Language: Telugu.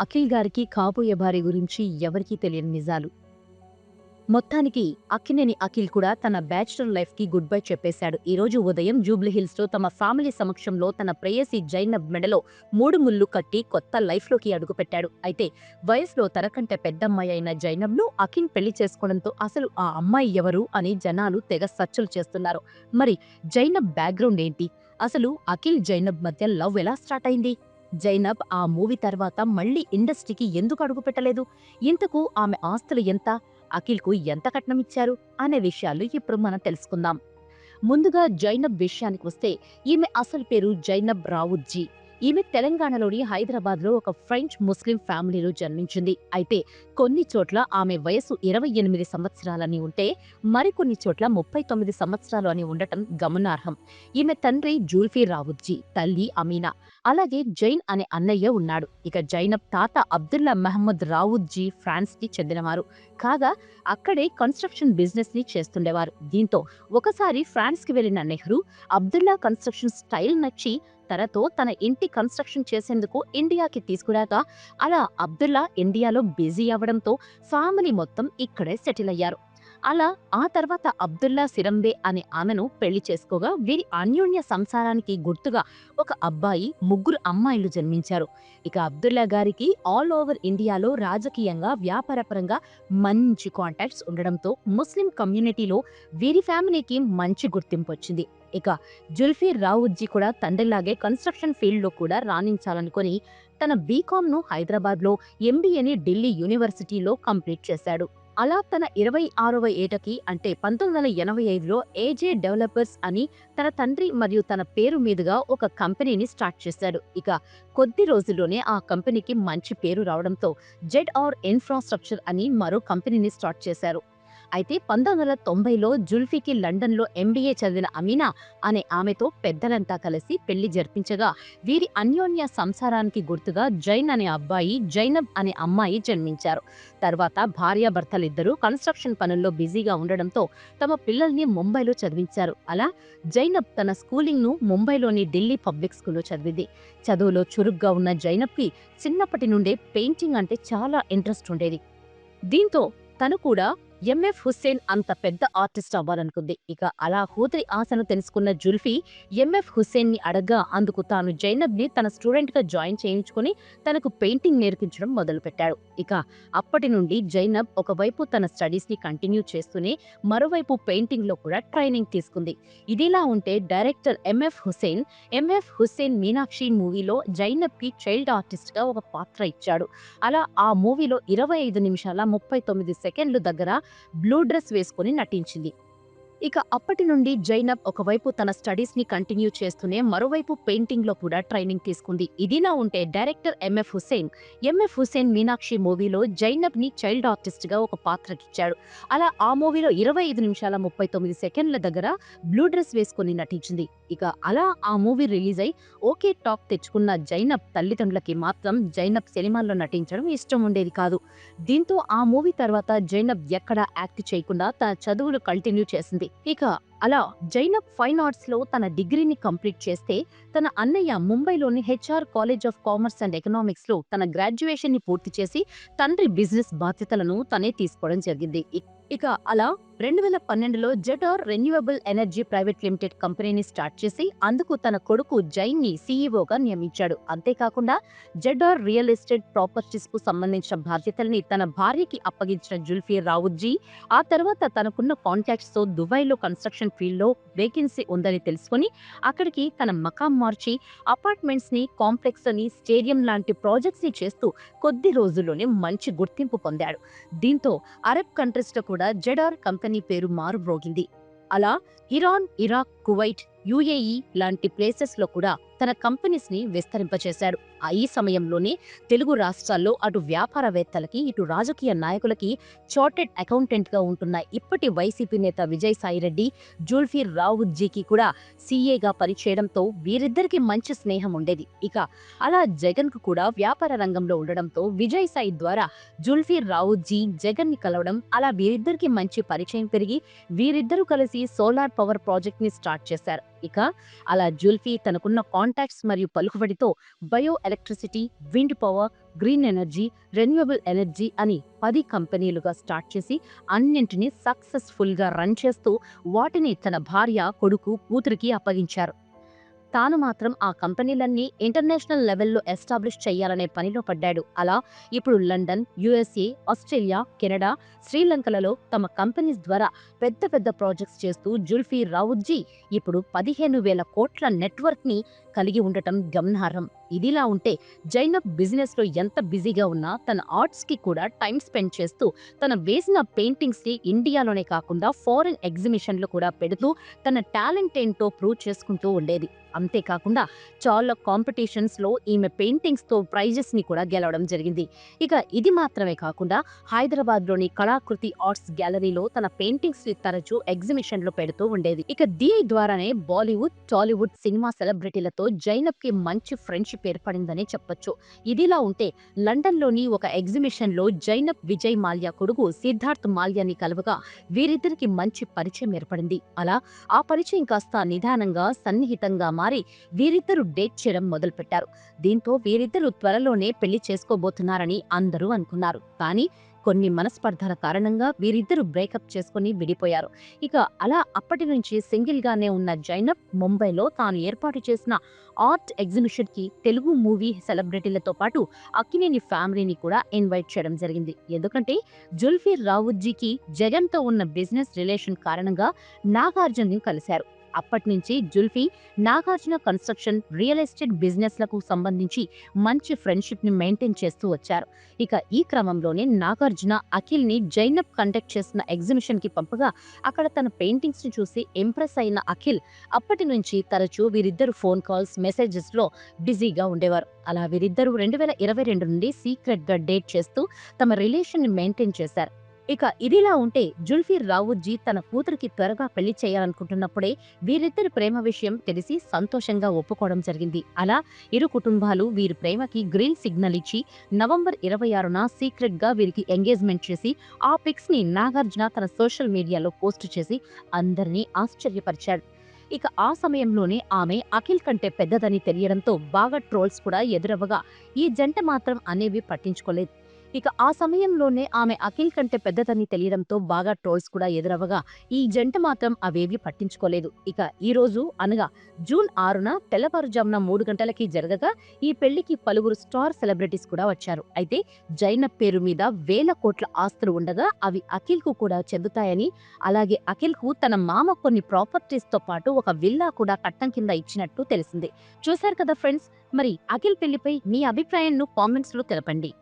అఖిల్ గారికి కాబోయే భార్య గురించి ఎవరికీ తెలియని నిజాలు. మొత్తానికి అక్కినేని అఖిల్ కూడా తన బ్యాచులర్ లైఫ్కి గుడ్ బై చెప్పేశాడు ఈరోజు ఉదయం జూబ్లీహిల్స్లో లో తమ ఫ్యామిలీ సమక్షంలో తన ప్రేయసి జైనబ్ మెడలో మూడు ముళ్ళు కట్టి కొత్త లైఫ్లోకి అడుగుపెట్టాడు. అయితే వయసులో తనకంటే పెద్దమ్మాయి అయిన జైనబ్ను అఖిల్ పెళ్ళి చేసుకోవడంతో అసలు ఆ అమ్మాయి ఎవరు అని జనాలు తెగ సర్చలు చేస్తున్నారు. మరి జైనబ్ బ్యాక్గ్రౌండ్ ఏంటి? అసలు అఖిల్ జైనబ్ మధ్య లవ్ ఎలా స్టార్ట్ అయింది? జైనబ్ ఆ మూవీ తర్వాత మళ్ళీ ఇండస్ట్రీకి ఎందుకు అడుగు పెట్టలేదు? ఇంతకు ఆమె ఆస్తులు ఎంత? అఖిల్కు ఎంత కట్నం ఇచ్చారు? అనే విషయాలు ఇప్పుడు మనం తెలుసుకుందాం. ముందుగా జైనబ్ విషయానికి వస్తే ఈమె అసలు పేరు జైనబ్ రావుజ్జీ ఈమె తెలంగాణలోని హైదరాబాద్లో ఒక ఫ్రెంచ్ ముస్లిం ఫ్యామిలీలో జన్మించింది. అయితే కొన్ని చోట్ల ఆమె వయసు ఇరవై ఎనిమిది సంవత్సరాలని ఉంటే మరికొన్ని చోట్ల ముప్పై తొమ్మిది సంవత్సరాలు అని ఉండటం గమనార్హం. ఈమె తండ్రి జూల్ఫీ రావుజ్జీ తల్లి అమీనా. అలాగే జైన్ అనే అన్నయ్య ఉన్నాడు. ఇక జైనబ్ తాత అబ్దుల్లా మహమ్మద్ రావుద్జీ ఫ్రాన్స్కి చెందినవారు. కాగా అక్కడే కన్స్ట్రక్షన్ బిజినెస్ని చేస్తుండేవారు. దీంతో ఒకసారి ఫ్రాన్స్కి వెళ్ళిన నెహ్రూ అబ్దుల్లా కన్స్ట్రక్షన్ స్టైల్ నచ్చి తనతో తన ఇంటి కన్స్ట్రక్షన్ చేసేందుకు ఇండియాకి తీసుకురాక అలా అబ్దుల్లా ఇండియాలో బిజీ అవ్వడంతో ఫ్యామిలీ మొత్తం ఇక్కడే సెటిల్ అయ్యారు. అలా ఆ తర్వాత అబ్దుల్లా సిరంబే అనే ఆమెను పెళ్ళి చేసుకోగా వీరి అన్యోన్య సంసారానికి గుర్తుగా ఒక అబ్బాయి ముగ్గురు అమ్మాయిలు జన్మించారు. ఇక అబ్దుల్లా గారికి ఆల్ ఓవర్ ఇండియాలో రాజకీయంగా వ్యాపారపరంగా మంచి కాంటాక్ట్స్ ఉండడంతో ముస్లిం కమ్యూనిటీలో వీరి ఫ్యామిలీకి మంచి గుర్తింపు వచ్చింది. ఇక జుల్ఫీ రావుజ్జీ కూడా తండ్రిలాగే కన్స్ట్రక్షన్ ఫీల్డ్లో కూడా రాణించాలనుకుని తన బీకామ్ను ను హైదరాబాద్లో ఎంబీఏని ఢిల్లీ యూనివర్సిటీలో కంప్లీట్ చేశాడు. అలా తన ఇరవై ఆరవ ఏటకి అంటే పంతొమ్మిది వందల ఎనభై ఐదులో ఏజే డెవలపర్స్ అని తన తండ్రి మరియు తన పేరు మీదుగా ఒక కంపెనీని స్టార్ట్ చేశాడు. ఇక కొద్ది రోజుల్లోనే ఆ కంపెనీకి మంచి పేరు రావడంతో జెడ్ ఆర్ ఇన్ఫ్రాస్ట్రక్చర్ అని మరో కంపెనీని స్టార్ట్ చేశారు. అయితే పంతొమ్మిది వందల తొంభైలో జుల్ఫీకి లండన్లో ఎంబీఏ చదివిన అమీనా అనే ఆమెతో పెద్దలంతా కలిసి పెళ్ళి జరిపించగా వీరి అన్యోన్య సంసారానికి గుర్తుగా జైన్ అనే అబ్బాయి జైనబ్ అనే అమ్మాయి జన్మించారు. తర్వాత భార్యాభర్తలిద్దరూ కన్స్ట్రక్షన్ పనుల్లో బిజీగా ఉండడంతో తమ పిల్లల్ని ముంబైలో చదివించారు. అలా జైనబ్ తన స్కూలింగ్ను ముంబైలోని ఢిల్లీ పబ్లిక్ స్కూల్లో చదివింది. చదువులో చురుగ్గా ఉన్న జైనబ్కి చిన్నప్పటి నుండే పెయింటింగ్ అంటే చాలా ఇంట్రెస్ట్ ఉండేది. దీంతో తను కూడా ఎంఎఫ్ హుస్సేన్ అంత పెద్ద ఆర్టిస్ట్ అవ్వాలనుకుంది. ఇక అలా కూతురి ఆశను తెలుసుకున్న జుల్ఫీ ఎంఎఫ్ హుస్సేన్ని అడగ్గా అందుకు తాను జైనబ్ని తన స్టూడెంట్గా జాయిన్ చేయించుకుని తనకు పెయింటింగ్ నేర్పించడం మొదలుపెట్టాడు. ఇక అప్పటి నుండి జైనబ్ ఒకవైపు తన స్టడీస్ని కంటిన్యూ చేస్తూనే మరోవైపు పెయింటింగ్లో కూడా ట్రైనింగ్ తీసుకుంది. ఇదిలా ఉంటే director MF Hussain MF Hussain Meenaxi మూవీలో జైనబ్కి చైల్డ్ ఆర్టిస్ట్గా ఒక పాత్ర ఇచ్చాడు. అలా ఆ మూవీలో ఇరవై ఐదు నిమిషాల ముప్పై తొమ్మిది సెకండ్లు దగ్గర బ్లూ డ్రెస్ వేసుకుని నటించింది. ఇక అప్పటి నుండి జైనబ్ ఒకవైపు తన స్టడీస్ని కంటిన్యూ చేస్తూనే మరోవైపు పెయింటింగ్లో కూడా ట్రైనింగ్ తీసుకుంది. ఇదిలా ఉంటే director MF Hussain MF Hussain Meenaxi మూవీలో జైనబ్ని చైల్డ్ ఆర్టిస్ట్గా ఒక పాత్రకిచ్చాడు. అలా ఆ మూవీలో ఇరవై ఐదు నిమిషాల ముప్పై తొమ్మిది సెకండ్ల దగ్గర బ్లూ డ్రెస్ వేసుకుని నటించింది. ఇక అలా ఆ మూవీ రిలీజ్ అయి ఓకే టాక్ తెచ్చుకున్న జైనబ్ తల్లిదండ్రులకి మాత్రం జైనబ్ సినిమాల్లో నటించడం ఇష్టం ఉండేది కాదు. దీంతో ఆ మూవీ తర్వాత జైనబ్ ఎక్కడా యాక్ట్ చేయకుండా తన చదువులు కంటిన్యూ చేసింది. ఇక అలా జైనబ్ ఫైన్ ఆర్ట్స్లో తన డిగ్రీని కంప్లీట్ చేస్తే తన అన్నయ్య ముంబైలోని HR college of commerce and ఎకనామిక్స్లో తన గ్రాడ్యుయేషన్ని పూర్తి చేసి తండ్రి బిజినెస్ బాధ్యతలను తనే తీసుకోవడం జరిగింది. ఇక అలా రెండు వేల పన్నెండులో జెటార్ రెన్యూవబుల్ ఎనర్జీ ప్రైవేట్ లిమిటెడ్ కంపెనీని స్టార్ట్ చేసి అందుకు తన కొడుకు జైన్ని సీఈఓగా నియమించాడు. అంతేకాకుండా జెడార్ రియల్ ఎస్టేట్ ప్రాపర్టీస్కు సంబంధించిన బాధ్యతల్ని తన భార్యకి అప్పగించిన జుల్ఫీ రావుజీ ఆ తర్వాత తనకున్న కాంటాక్ట్స్తో దుబాయ్లో కన్స్ట్రక్షన్ ఫీల్డ్లో వేకెన్సీ ఉందని తెలుసుకొని అక్కడికి తన మకాం మార్చి అపార్ట్మెంట్స్ని కాంప్లెక్స్ అని స్టేడియం లాంటి ప్రాజెక్ట్స్ని చేస్తూ కొద్ది రోజుల్లోనే మంచి గుర్తింపు పొందాడు. దీంతో అరబ్ కంట్రీస్లో కూడా జెడార్ కంపెనీ పేరు మారుమ్రోగింది. అలా ఇరాన్ ఇరాక్ కువైట్ యుఏఈ లాంటి ప్లేసెస్లో కూడా తన కంపెనీస్ని విస్తరింపచేశాడు. ఆ ఈ సమయంలోనే తెలుగు రాష్ట్రాల్లో అటు వ్యాపారవేత్తలకి ఇటు రాజకీయ నాయకులకి చార్టెడ్ అకౌంటెంట్గా ఉంటున్న ఇప్పటి వైసీపీ నేత విజయ్ సాయిరెడ్డి జుల్ఫీ రావుజ్జీకి కూడా సీఏగా పనిచేయడంతో వీరిద్దరికి మంచి స్నేహం ఉండేది. ఇక అలా జగన్కు కూడా వ్యాపార రంగంలో ఉండడంతో విజయ్ సాయి ద్వారా జుల్ఫీర్ రావుజ్జీ జగన్ని కలవడం అలా వీరిద్దరికి మంచి పరిచయం పెరిగి వీరిద్దరూ కలిసి సోలార్ పవర్ ప్రాజెక్ట్ని స్టార్ట్ చేశారు. ఇక అలా జుల్ఫీ తనకున్న కాంటాక్ట్స్ మరియు పలుకుబడితో bio electricity wind power green energy renewable energy అని పది కంపెనీలుగా స్టార్ట్ చేసి అన్నింటినీ సక్సెస్ఫుల్గా రన్ చేస్తూ వాటిని తన భార్య కొడుకు కూతురికి అప్పగించారు. తాను మాత్రం ఆ కంపెనీలన్నీ ఇంటర్నేషనల్ లెవెల్లో ఎస్టాబ్లిష్ చేయాలనే పనిలో పడ్డాడు. అలా ఇప్పుడు లండన్ యుఎస్ఏ ఆస్ట్రేలియా కెనడా శ్రీలంకలలో తమ కంపెనీస్ ద్వారా పెద్ద పెద్ద ప్రాజెక్ట్స్ చేస్తూ జుల్ఫీ రావుజీ ఇప్పుడు పదిహేను వేల కోట్ల నెట్వర్క్ని కలిగి ఉండటం గమనార్హం. ఇదిలా ఉంటే జైనబ్ బిజినెస్లో ఎంత బిజీగా ఉన్నా తన ఆర్ట్స్కి కూడా టైం స్పెండ్ చేస్తూ తన వేసిన పెయింటింగ్స్ని ఇండియాలోనే కాకుండా ఫారిన్ ఎగ్జిబిషన్లు కూడా పెడుతూ తన టాలెంట్ ఏంటో ప్రూవ్ చేసుకుంటూ ఉండేది. అంతేకాకుండా చాలా కాంపిటీషన్స్లో ఈమె పెయింటింగ్స్తో ప్రైజెస్ని కూడా గెలవడం జరిగింది. ఇక ఇది మాత్రమే కాకుండా హైదరాబాద్లోని కళాకృతి ఆర్ట్స్ గ్యాలరీలో తన పెయింటింగ్స్ని తరచూ ఎగ్జిబిషన్లో పెడుతూ ఉండేది. ఇక దీని ద్వారానే బాలీవుడ్ టాలీవుడ్ సినిమా సెలబ్రిటీలతో జైనబ్కి మంచి ఫ్రెండ్షిప్ ఏర్పడిందని చెప్పొచ్చు. ఇదిలా ఉంటే లండన్లోని ఒక ఎగ్జిబిషన్లో జైనబ్ విజయ్ మాల్యా కొడుకు సిద్ధార్థ్ మాల్యాని కలవగా వీరిద్దరికి మంచి పరిచయం ఏర్పడింది. అలా ఆ పరిచయం కాస్త నిదానంగా సన్నిహితంగా మారి వీరిద్దరూ డేట్ చేయడం మొదలుపెట్టారు. దీంతో వీరిద్దరూ త్వరలోనే పెళ్ళి చేసుకోబోతున్నారని అందరూ అనుకున్నారు. కానీ కొన్ని మనస్పర్ధల కారణంగా వీరిద్దరూ బ్రేకప్ చేసుకుని విడిపోయారు. ఇక అలా అప్పటి నుంచి సింగిల్ గానే ఉన్న జైనబ్ ముంబైలో తాను ఏర్పాటు చేసిన ఆర్ట్ ఎగ్జిబిషన్కి తెలుగు మూవీ సెలబ్రిటీలతో పాటు అక్కినేని ఫ్యామిలీని కూడా ఇన్వైట్ చేయడం జరిగింది. ఎందుకంటే జుల్ఫీర్ రావుజీకి జగన్తో ఉన్న బిజినెస్ రిలేషన్ కారణంగా నాగార్జున్ని కలిశారు. అప్పటి నుంచి Zulfi Nagarjuna construction real estate బిజినెస్లకు సంబంధించి మంచి ఫ్రెండ్షిప్ని మెయింటైన్ చేస్తూ వచ్చారు. ఇక ఈ క్రమంలోనే నాగార్జున అఖిల్ని జైనబ్ కండక్ట్ చేసిన ఎగ్జిబిషన్కి పంపగా అక్కడ తన పెయింటింగ్స్ని చూసి ఇంప్రెస్ అయిన అఖిల్ అప్పటి నుంచి తరచూ వీరిద్దరు ఫోన్ కాల్స్ మెసేజెస్లో బిజీగా ఉండేవారు. అలా వీరిద్దరూ రెండు వేల ఇరవై రెండు నుండి సీక్రెట్గా డేట్ చేస్తూ తమ రిలేషన్ని మెయింటైన్ చేశారు. ఇక ఇదిలా ఉంటే జుల్ఫీ రావుజీ తన కూతురికి త్వరగా పెళ్ళి చేయాలనుకుంటున్నప్పుడే వీరిద్దరి ప్రేమ విషయం తెలిసి సంతోషంగా ఒప్పుకోవడం జరిగింది. అలా ఇరు కుటుంబాలు వీరి ప్రేమకి గ్రీన్ సిగ్నల్ ఇచ్చి నవంబర్ ఇరవై ఆరున సీక్రెట్గా వీరికి ఎంగేజ్మెంట్ చేసి ఆ పిక్స్ని నాగార్జున తన సోషల్ మీడియాలో పోస్ట్ చేసి అందరినీ ఆశ్చర్యపరిచాడు. ఇక ఆ సమయంలోనే ఆమె అఖిల్ కంటే పెద్దదని తెలియడంతో బాగా ట్రోల్స్ కూడా ఎదురవ్వగా ఈ జంట మాత్రం అనేవి పట్టించుకోలేదు. ఇక ఆ సమయంలోనే ఆమె అఖిల్ కంటే పెద్దదని తెలియడంతో బాగా ట్రోల్స్ కూడా ఎదురవ్వగా ఈ జంట మాత్రం అవేవి పట్టించుకోలేదు. ఇక ఈ రోజు అనగా జూన్ ఆరున తెల్లవారుజామున మూడు గంటలకి జరగగా ఈ పెళ్ళికి పలువురు స్టార్ సెలబ్రిటీస్ కూడా వచ్చారు. అయితే జైన పేరు మీద వేల కోట్ల ఆస్తులు ఉండగా అవి అఖిల్కు కూడా చెందుతాయని అలాగే అఖిల్కు తన మామ కొన్ని ప్రాపర్టీస్తో పాటు ఒక విల్లా కూడా కట్టం కింద ఇచ్చినట్టు తెలిసింది. చూశారు కదా ఫ్రెండ్స్ మరి అఖిల్ పెళ్ళిపై మీ అభిప్రాయాన్ని కామెంట్స్లో తెలపండి.